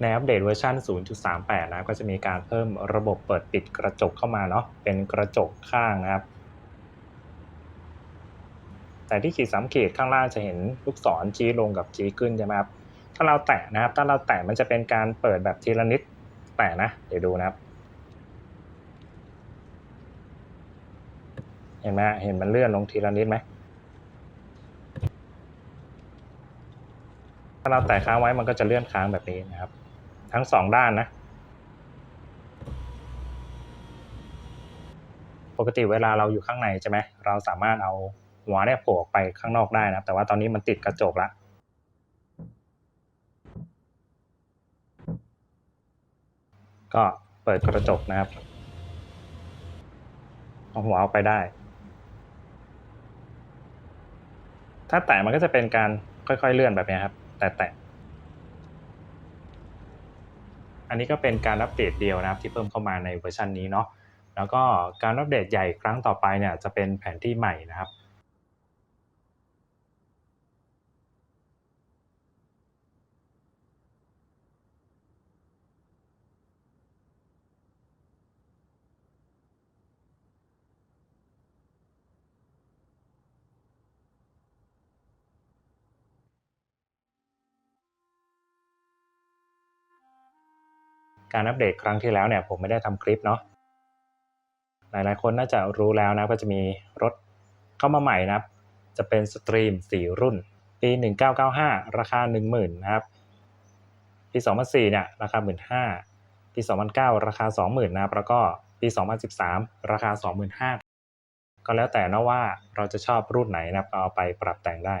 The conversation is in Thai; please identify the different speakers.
Speaker 1: ในอัปเดตเวอร์ชัน0.38 นะก็จะมีการเพิ่มระบบเปิดปิดกระจกเข้ามาเนาะเป็นกระจกข้างนะครับ แต่ที่ขีดสามขีดข้างล่างจะเห็นลูกศรชี้ลงกับชี้ขึ้นใช่ไหมครับถ้าเราแตะนะครับ ถ้าเราแตะมันจะเป็นการเปิดแบบทีละนิดแตะนะ เดี๋ยวดูนะครับ เห็นไหมเห็นมันเลื่อนลงทีละนิดไหมถ้าเราแตะค้างไว้มันก็จะเลื่อนค้างแบบนี้นะครับ ทั้งสองด้านนะ ปกติเวลาเราอยู่ข้างในใช่ไหมเราสามารถเอาหัวเนี่ยโผล่ออกไปข้างนอกได้นะ แต่ว่าตอนนี้มันติดกระจกละก็เปิดกระจกนะครับเอาหัวออกไปได้ ถ้าแตะมันก็จะเป็นการค่อยๆเลื่อนแบบนี้ครับ แต่แตะ อันนี้ก็เป็นการอัปเดตเดียวนะครับที่เพิ่มเข้ามาในเวอร์ชันนี้เนาะแล้วก็การอัปเดตใหญ่ครั้งต่อไปเนี่ยจะเป็นแผนที่ใหม่นะครับ การอัปเดตครั้งที่แล้วเนี่ยผมไม่ได้ทำคลิปเนาะหลายๆคนน่าจะรู้แล้วนะก็จะมีรถเข้ามาใหม่นะครับ จะเป็นสตรีม 4 รุ่น ปี 1995 ราคา 10,000นะครับ ปี 2004เนี่ยราคา 15,000 ปี 2009 ราคา 20,000นะครับแล้วก็ปี 2013 ราคา 25,000ก็แล้วแต่นะว่าเราจะชอบรุ่นไหนนะครับเอาไปปรับแต่งได้